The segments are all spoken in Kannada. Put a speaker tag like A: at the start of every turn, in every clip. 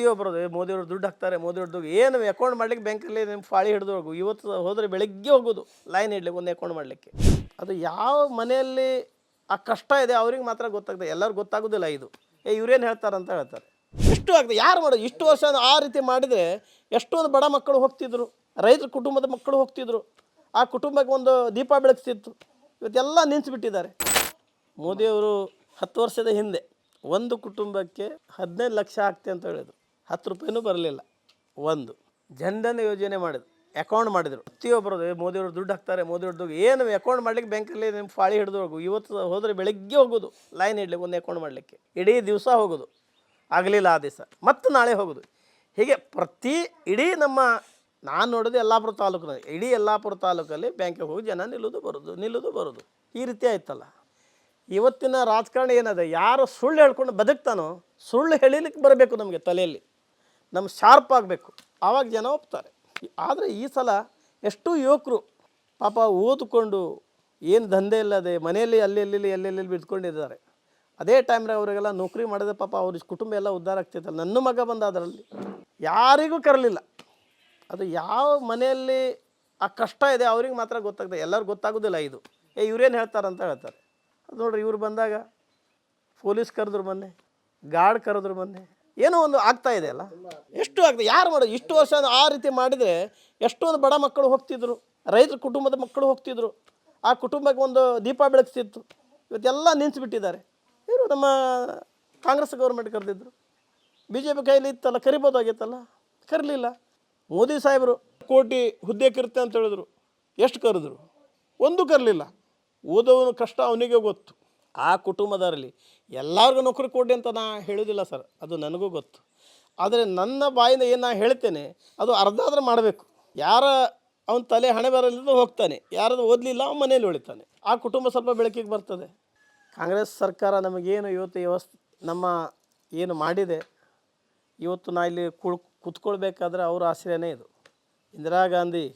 A: ಪ್ರತಿಯೊಬ್ಬರದು ಮೋದಿಯವ್ರು ದುಡ್ಡು ಹಾಕ್ತಾರೆ, ಮೋದಿಯವ್ರ ದುಡ್ಡು, ಏನು ಅಕೌಂಟ್ ಮಾಡ್ಲಿಕ್ಕೆ ಬ್ಯಾಂಕಲ್ಲಿ ನಿಮ್ಮ ಫಾಳಿ ಹಿಡಿದು ಇವತ್ತು ಹೋದರೆ ಬೆಳಗ್ಗೆ ಹೋಗೋದು ಲೈನ್ ಇಡ್ಲಿಕ್ಕೆ, ಒಂದು ಅಕೌಂಟ್ ಮಾಡಲಿಕ್ಕೆ. ಅದು ಯಾವ ಮನೆಯಲ್ಲಿ ಆ ಕಷ್ಟ ಇದೆ ಅವ್ರಿಗೆ ಮಾತ್ರ ಗೊತ್ತಾಗ್ತದೆ, ಎಲ್ಲರಿಗೂ ಗೊತ್ತಾಗೋದಿಲ್ಲ ಇದು. ಏ, ಇವ್ರೇನು ಹೇಳ್ತಾರೆ ಅಂತ ಹೇಳ್ತಾರೆ. ಇಷ್ಟು ಆಗ್ತದೆ, ಯಾರು ಮಾಡೋದು? ಇಷ್ಟು ವರ್ಷ ಆ ರೀತಿ ಮಾಡಿದರೆ ಎಷ್ಟೊಂದು ಬಡ ಮಕ್ಕಳು ಹೋಗ್ತಿದ್ರು, ರೈತರ ಕುಟುಂಬದ ಮಕ್ಕಳು ಹೋಗ್ತಿದ್ರು. ಆ ಕುಟುಂಬಕ್ಕೆ ಒಂದು ದೀಪ ಬೆಳಗ್ತಿತ್ತು ಇವತ್ತೆಲ್ಲ ನಿಂತುಬಿಟ್ಟಿದ್ದಾರೆ. ಮೋದಿಯವರು ಹತ್ತು ವರ್ಷದ ಹಿಂದೆ ಒಂದು ಕುಟುಂಬಕ್ಕೆ ಹದಿನೈದು ಲಕ್ಷ ಆಗ್ತೆ ಅಂತ ಹೇಳಿದ್ರು. ಹತ್ತು ರೂಪಾಯಿನೂ ಬರಲಿಲ್ಲ. ಒಂದು. ಜನಧನ ಯೋಜನೆ ಮಾಡಿದ್ರು. ಅಕೌಂಟ್ ಮಾಡಿದರು. ಪ್ರತಿಯೊಬ್ಬರದು ಮೋದಿಯವ್ರು ಮೋದಿಯವರು ದುಡ್ಡು ಹಾಕ್ತಾರೆ, ಮೋದಿಯವ್ರ ದುಡ್ಡು ಏನು ಅಕೌಂಟ್ ಮಾಡ್ಲಿಕ್ಕೆ ಬ್ಯಾಂಕಲ್ಲಿ ನಿಮ್ಮ ಫಾಳಿ ಹಿಡಿದು ಹೋಗು. ಇವತ್ತು ಹೋದರೆ ಬೆಳಗ್ಗೆ ಹೋಗೋದು. ಲೈನ್ ಇಡಲಿಕ್ಕೆ ಒಂದು ಅಕೌಂಟ್ ಮಾಡಲಿಕ್ಕೆ. ಇಡೀ ದಿವಸ ಹೋಗೋದು. ಆಗಲಿಲ್ಲ ಆ ದಿವಸ. ಮತ್ತು ನಾಳೆ ಹೋಗೋದು. ಹೀಗೆ ಪ್ರತಿ ಇಡೀ ನಮ್ಮ ನಾನು ನೋಡೋದು ಯಲ್ಲಾಪುರ ತಾಲೂಕಿನಲ್ಲಿ. ಇಡೀ ಯಲ್ಲಾಪುರ ತಾಲೂಕಲ್ಲಿ ಬ್ಯಾಂಕಿಗೆ ಹೋಗಿ ಜನ ನಿಲ್ಲೋದು ಬರೋದು ನಿಲ್ಲೋದು ಬರೋದು. ಈ ರೀತಿ ಆಯ್ತಲ್ಲ. ಇವತ್ತಿನ ರಾಜಕಾರಣ ಏನದ? ಯಾರು ಸುಳ್ಳು ಹೇಳ್ಕೊಂಡು ಬದುಕ್ತಾನೋ, ಸುಳ್ಳು ಹೇಳಿಲಿಕ್ಕೆ ಬರಬೇಕು ನಮಗೆ ತಲೆಯಲ್ಲಿ. ನಮ್ಮ ಶಾರ್ಪ್ ಆಗಬೇಕು. ಆವಾಗ ಜನ ಒಪ್ತಾರೆ. ಆದರೆ ಈ ಸಲ ಎಷ್ಟು ಯುವಕರು ಪಾಪ ಓದಿಕೊಂಡು ಏನು ದಂಧೆ ಇಲ್ಲದೆ ಮನೆಯಲ್ಲಿ ಅಲ್ಲಿ ಅಲ್ಲಿ ಎಲ್ಲೆಲ್ಲಿ ಬಿದ್ಕೊಂಡಿದ್ದಾರೆ. ಅದೇ ಟೈಮ್ರೆ ಅವರಿಗೆಲ್ಲ ನೌಕರಿ ಮಾಡಿದ್ರೆ ಪಾಪ ಅವ್ರ ಕುಟುಂಬ ಎಲ್ಲ ಉದ್ಧಾರ ಆಗ್ತಿತ್ತಲ್ಲ ನನ್ನ ಮಗ ಬಂದ ಅದರಲ್ಲಿ. ಯಾರಿಗೂ ಕರಲಿಲ್ಲ. ಅದು ಯಾವ ಮನೆಯಲ್ಲಿ ಆ ಕಷ್ಟ ಇದೆ ಅವ್ರಿಗೆ ಮಾತ್ರ ಗೊತ್ತಾಗ್ತದೆ. ಎಲ್ಲರಿಗೂ ಗೊತ್ತಾಗೋದಿಲ್ಲ ಇದು. ಏ, ಇವ್ರೇನು ಹೇಳ್ತಾರೆ ಅಂತ ಹೇಳ್ತಾರೆ. ಅದು ನೋಡ್ರಿ ಇವ್ರು ಬಂದಾಗ ಪೊಲೀಸ್ ಕರೆದ್ರು ಮೊನ್ನೆ, ಗಾರ್ಡ್ ಕರೆದ್ರು ಮೊನ್ನೆ ಏನೋ ಒಂದು ಆಗ್ತಾ ಇದೆ ಅಲ್ಲ? ಎಷ್ಟು ಆಗ್ತದೆ ಯಾರು ಮಾಡೋದು ಇಷ್ಟು ವರ್ಷ ಆ ರೀತಿ ಮಾಡಿದರೆ ಎಷ್ಟೊಂದು ಬಡ ಮಕ್ಕಳು ಹೋಗ್ತಿದ್ರು. ರೈತರ ಕುಟುಂಬದ ಮಕ್ಕಳು ಹೋಗ್ತಿದ್ರು. ಆ ಕುಟುಂಬಕ್ಕೆ ಒಂದು ದೀಪ ಬೆಳಗ್ತಿತ್ತು. ಇವತ್ತೆಲ್ಲ ನಿಂತುಬಿಟ್ಟಿದ್ದಾರೆ. ಇವರು ನಮ್ಮ ಕಾಂಗ್ರೆಸ್ ಗೌರ್ಮೆಂಟ್ ಕರೆದಿದ್ರು. ಬಿ ಜೆ ಪಿ ಕೈಲಿ ಇತ್ತಲ್ಲ ಕರಿಬೋದಾಗಿತ್ತಲ್ಲ ಕರಲಿಲ್ಲ. ಮೋದಿ ಸಾಹೇಬರು ಕೋಟಿ ಹುದ್ದೆ ಕಿರುತ್ತೆ ಅಂತ ಹೇಳಿದ್ರು. ಎಷ್ಟು ಕರೆದ್ರು? ಒಂದು ಕರಲಿಲ್ಲ. ಓದೋವನು ಕಷ್ಟ, ಅವನಿಗೆ ಗೊತ್ತು. ಆ ಕುಟುಂಬದವರಲ್ಲಿ ಎಲ್ಲರಿಗೂ ನೌಕರಿ ಕೊಡಿ ಅಂತ ನಾ ಹೇಳೋದಿಲ್ಲ ಸರ್. ಅದು ನನಗೂ ಗೊತ್ತು. ಆದರೆ ನನ್ನ ಬಾಯಿಂದ ಏನು ನಾ ಹೇಳ್ತೇನೆ, ಅದು ಅರ್ಧ ಆದ್ರೆ ಮಾಡಬೇಕು. ಯಾರ ಅವನ ತಲೆ ಹಣೆ ಬರಲಿಲ್ಲ ಹೋಗ್ತಾನೆ, ಯಾರದು ಓದಲಿಲ್ಲ ಅವನ ಮನೇಲಿ ಉಳಿತಾನೆ. ಆ ಕುಟುಂಬ ಸ್ವಲ್ಪ ಬೆಳಕಿಗೆ ಬರ್ತದೆ. ಕಾಂಗ್ರೆಸ್ ಸರ್ಕಾರ ನಮಗೇನು ಇವತ್ತು ವ್ಯವಸ್ಥೆ, ನಮ್ಮ ಏನು ಮಾಡಿದೆ, ಇವತ್ತು ನಾ ಇಲ್ಲಿ ಕುಳ್ ಕುತ್ಕೊಳ್ಬೇಕಾದ್ರೆ ಅವ್ರ ಆಶ್ರಯನೇ ಇದು. ಇಂದಿರಾ ಗಾಂಧಿ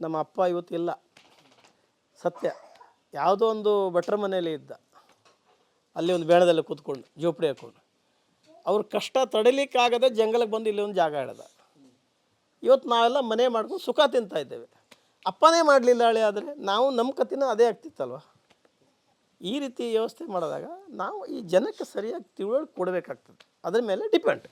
A: ನಮ್ಮ ಅಪ್ಪ ಇವತ್ತು ಇಲ್ಲ ಸತ್ಯ. ಯಾವುದೋ ಒಂದು ಭಟ್ರ ಮನೆಯಲ್ಲಿ ಇದ್ದ. ಅಲ್ಲಿ ಒಂದು ಬೇಳದಲ್ಲಿ ಕೂತ್ಕೊಂಡು, ಜೋಪಡಿ ಹಾಕೊಂಡು. ಅವ್ರ ಕಷ್ಟ ತಡಿಲಿಕ್ಕಾಗದೆ ಜಂಗಲಕ್ಕೆ ಬಂದು ಇಲ್ಲಿ ಒಂದು ಜಾಗ ಹಿಡ್ದ ಇವತ್ತು ನಾವೆಲ್ಲ ಮನೆ ಮಾಡ್ಕೊಂಡು ಸುಖ ತಿಂತಾ ಇದ್ದೇವೆ. ಅಪ್ಪನೇ ಮಾಡಲಿಲ್ಲ ಹಳೆ ಆದರೆ ನಾವು ನಮ್ಮ ಕಥೆನ ಅದೇ ಆಗ್ತಿತ್ತಲ್ವ? ಈ ರೀತಿ ವ್ಯವಸ್ಥೆ ಮಾಡಿದಾಗ ನಾವು ಈ ಜನಕ್ಕೆ ಸರಿಯಾಗಿ ತಿಳುವಳಿಕೆ ಕೊಡಬೇಕಾಗ್ತದೆ. ಅದ್ರ ಮೇಲೆ ಡಿಪೆಂಡ್